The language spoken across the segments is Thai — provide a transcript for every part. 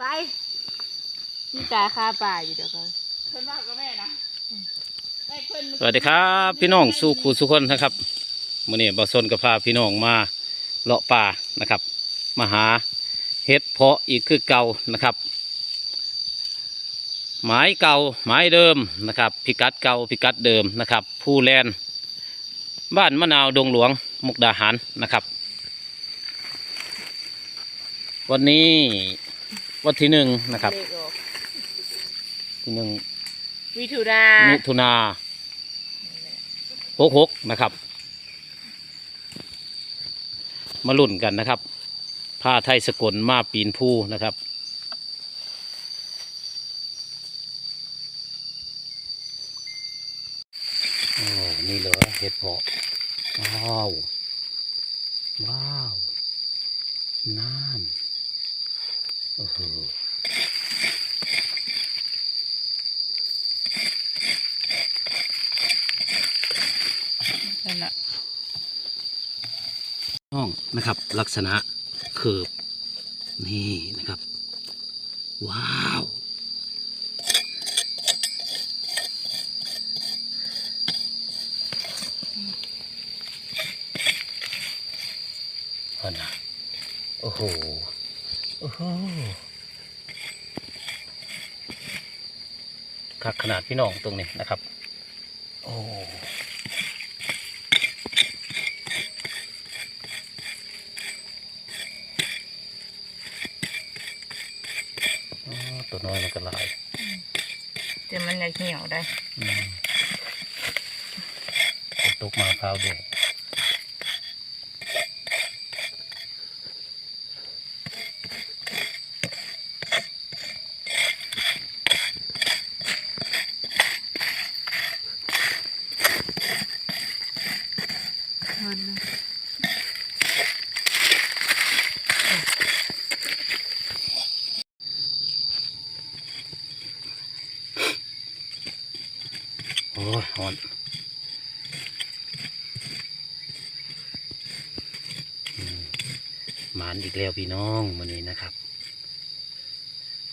ไปมีตาคาป่าอยู่เดี๋ยวก่อนเพิ่นว่ากับแม่นะได้เพิ่นสวัสดีครับพี่น้องสู่ครูสุคนนะครับมื่อนี้บอสนกับพาพี่น้องมาเลาะป่านะครับ มาหาเห็ดเพาะอีกคือเก่านะครับ หมายเก่าหมายเดิมนะครับ พิกัดเก่าพิกัดเดิมนะครับ ผู้แลนบ้านมะนาวดงหลวงมุกดาหารนะครับ วันนี้ วันที่หนึ่งนะครับ เลขออกที่หนึ่งมิถุนามิถุนาหกหกนะครับ มาลุ่นกันนะครับผ้าไทยสกลมาปีนผู้นะครับ โอ้นี่เหรอเห็ดเพาะว้าว ว้าวน้ำ โอ้โหนั่นน่ะห้องนะครับ ลักษณะเขือบนี่นะครับ ว้าวอันนะโอ้โหโอ้โห คักขนาดพี่น้องตรงนี้นะครับ โอ้อ๋อตัวน้อยมันก็หลายแต่มันอยากเหี่ยวได้อืมฝนตกมาพร้าวด้วยโอ้ยหอนอืมหมาน อีกแล้วพี่น้องวันนี้นะครับ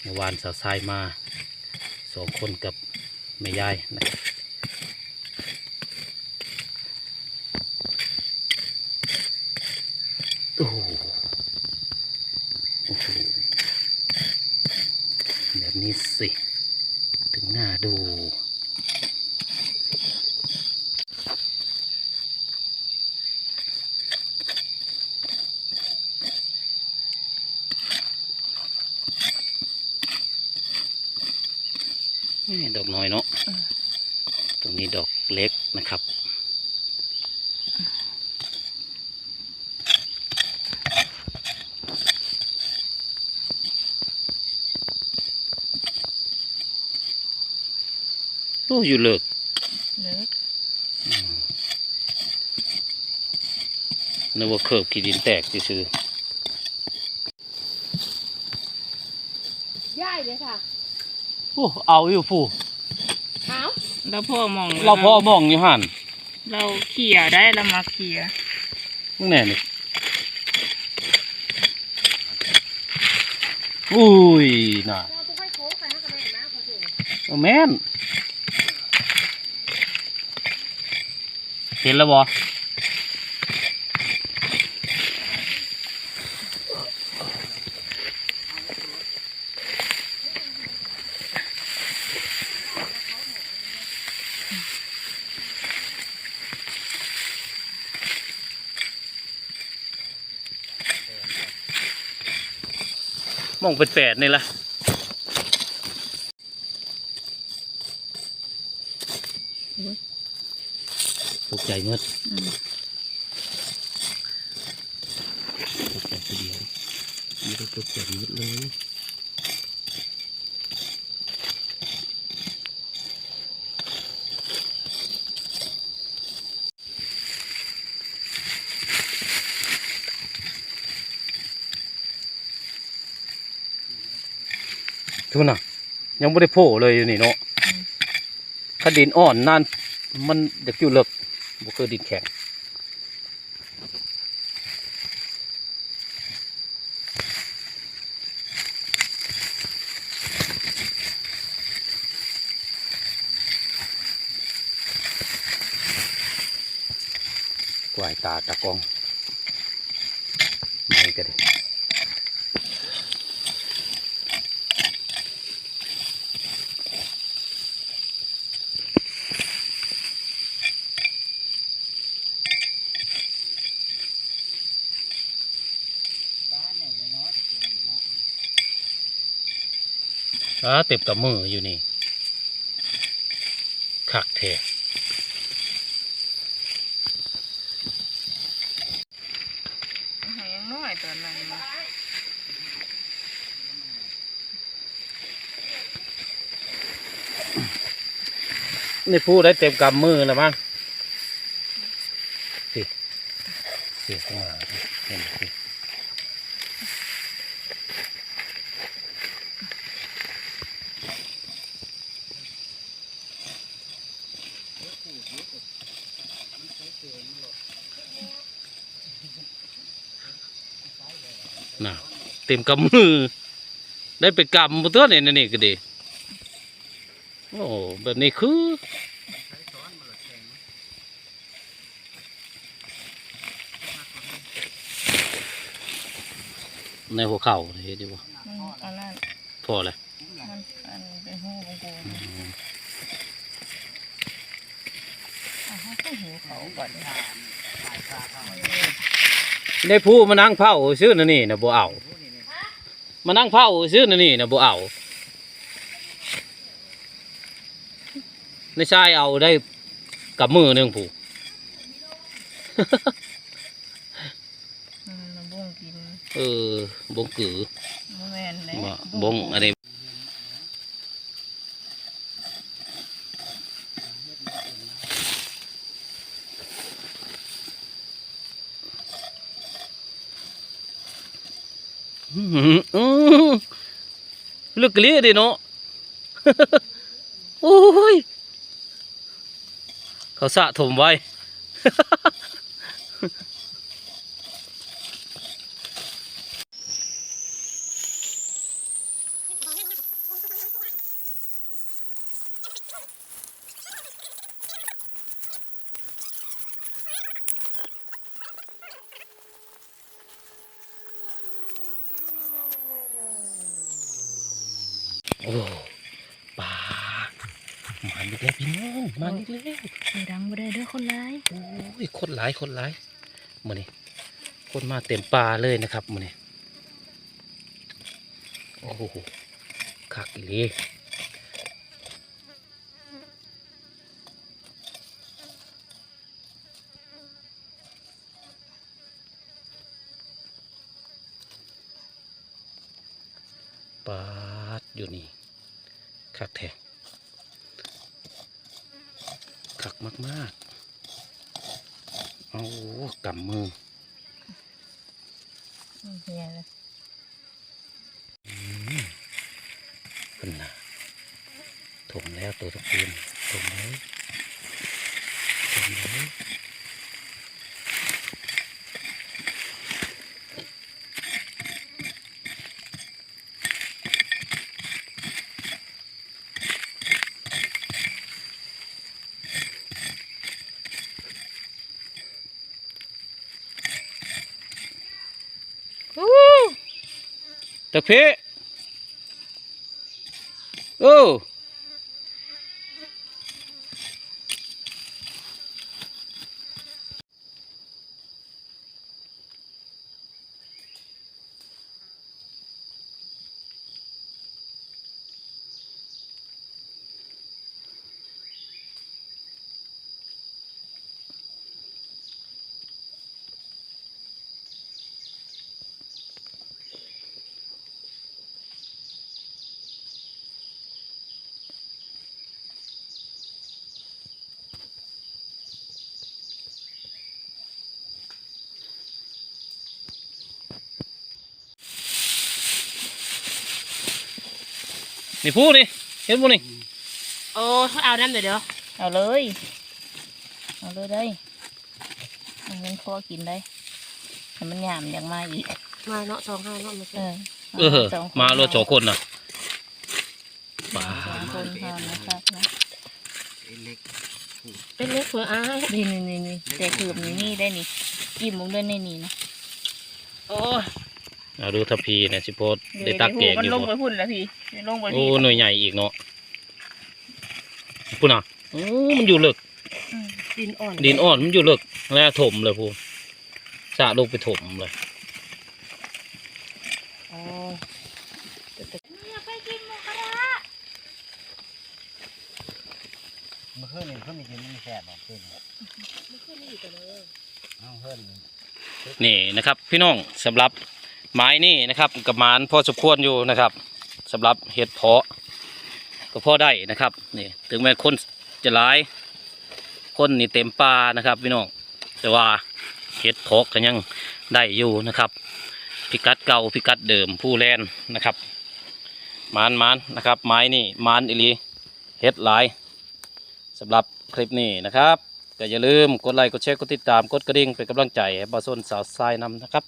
เมื่อวานสาวทรายมาสองคนกับแม่ยายนะครับโอ้โหโอ้โหแบบนี้สิ ถึงหน้าดู นี่ ดอกน้อยเนาะตรงนี้ดอกเล็กนะครับโอ้อยู่เลิกเลิกนึกว่าเคิบขีดินแตกซื่อ ย่ายเลยค่ะ ๆ โอ้เอาอยู่ผู้เอาแล้วพ่อมองเราพอมองอยู่หันเราเขี่ยได้เรามาเขี่ยมึงแน่นี่อุ้ยน่ะเราต้องค่อยโค้งไปนะกระแม่นะพอถึงเอาแม่นเห็นแล้วบ่ มองเป็นแปดนี่ละตกใจเมื่อตกใจทีเดียวไม่ได้ตกใจเมื่อเลย ทุกน่ะ ยังไม่ได้โผล่เลยอยู่นี่เนาะถ้าดินอ่อนนานมันเด็กอยู่เล็กบุคือดินแข็งกวายตาตะกองไม่กระด็น อ่าเต็มกับมืออยู่นี่คักแท้ยังน้อยตอนนั้นนี่พูดได้เต็มกำมือแล้วมั้งสิสิมาเห็นสิ น่ะเต็มกำมือ ได้ไปกำบนตัวนี่นี่ก็ดีโอ้แบบนี้คือในหัวเข่าเห็นดีบ่มันอันนั้นพอเลยมันอันเป็นหูของกูอืมอะเขาก็หูเขาก่อน ได้ผู้มานั่งเผาซื้อนั่นนี่นะบ่เอามานั่งเผาซื้อนั่นนี่นะบ่เอาในชายเอาได้กับมือหนึ่งผู้มันมาบ่งกินเออบงกือบ่แม่นเลยบ่บงอะไรอื้อหืออื้อ ลึกกเลี้ยดิเนาะโอ้ย เขาสะถมไว้ อ้ปลามาอีกแล้วพี่น้องมาอีกแล้วเสียดังบ่ได้เด้อคนร้ายโอ้ยคนหลายคนหลายมือนี่คนมาเต็มป่าเลยนะครับมือนี่โอ้โหคักอีหลีปาดอยู่นี่ คักแท้คักมากๆโอ้กำมือเฮียเลยขึ้นนะถมแล้วตัวตะเกียนถมแล้วถมแล้ว ตะเพโอ้ นี่พูดนี่เห็นพูนี่โอ้เอาน้ำเดี๋ยวเดี๋ยวเอาเลย เอาเลยได้มันเงินพอกินได้ให้มันหยามอยากมาอีกมาเนาะสองห้าเนาะมาเอสิอเออสงคนมารถสองคนนะปลาสองคนพอนะครับนะเล็กเป็นเล็กเผื่ออายนี่นี่นี่นี่แต่คืบนี่นี่ได้นี่อิ่มลงด้วยในนี่นะโอ้ย เอาดูทัพพีเนี่ยสิโพดได้ตักแกงมันอยู่ลงไปบ่พุ่นแล้วพี่มันลงไปโอ้พี่หน่วยใหญ่อีกเนาะพูดน่ะโอ้มันอยู่เลิกอืมดินอ่อนดินอ่อนมันอยู่เลิกแล้วถมเลยพูสะลงไปถมเลยอ๋อไปกินหมูกระทะเมื่อคืนนี่เพิ่นมีกินมีแซ่บบอกคืนนี่ไม่ขึ้นนี่กันเลยน้องเพิ่นนี่นะครับ พี่น้องสำหรับ ไม้นี่นะครับกับมานพอสมควรอยู่นะครับสำหรับเห็ดเพาะก็พอได้นะครับนี่ถึงแม้คนจะร้ายคนนี่เต็มป่านะครับพี่น้องแต่ว่าเห็ดเพาะก็ยังได้อยู่นะครับ พิกัดเก่าพิกัดเดิมผู้แลนนะครับมานมานนะครับ ไม้นี่มานอิลีเห็ดหลายสำหรับคลิปนี้นะครับก็อย่าลืมกดไลค์กดแชร์กดติดตามกดกระดิ่งเป็นกำลังใจให้บาส้นสาวทรายนำนะครับ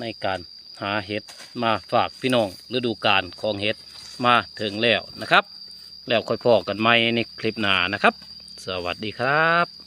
ในการ หาเห็ดมาฝากพี่น้องฤดูกาลของเห็ดมาถึงแล้วนะครับ แล้วค่อยพอกันใหม่ในคลิปหน้านะครับ สวัสดีครับ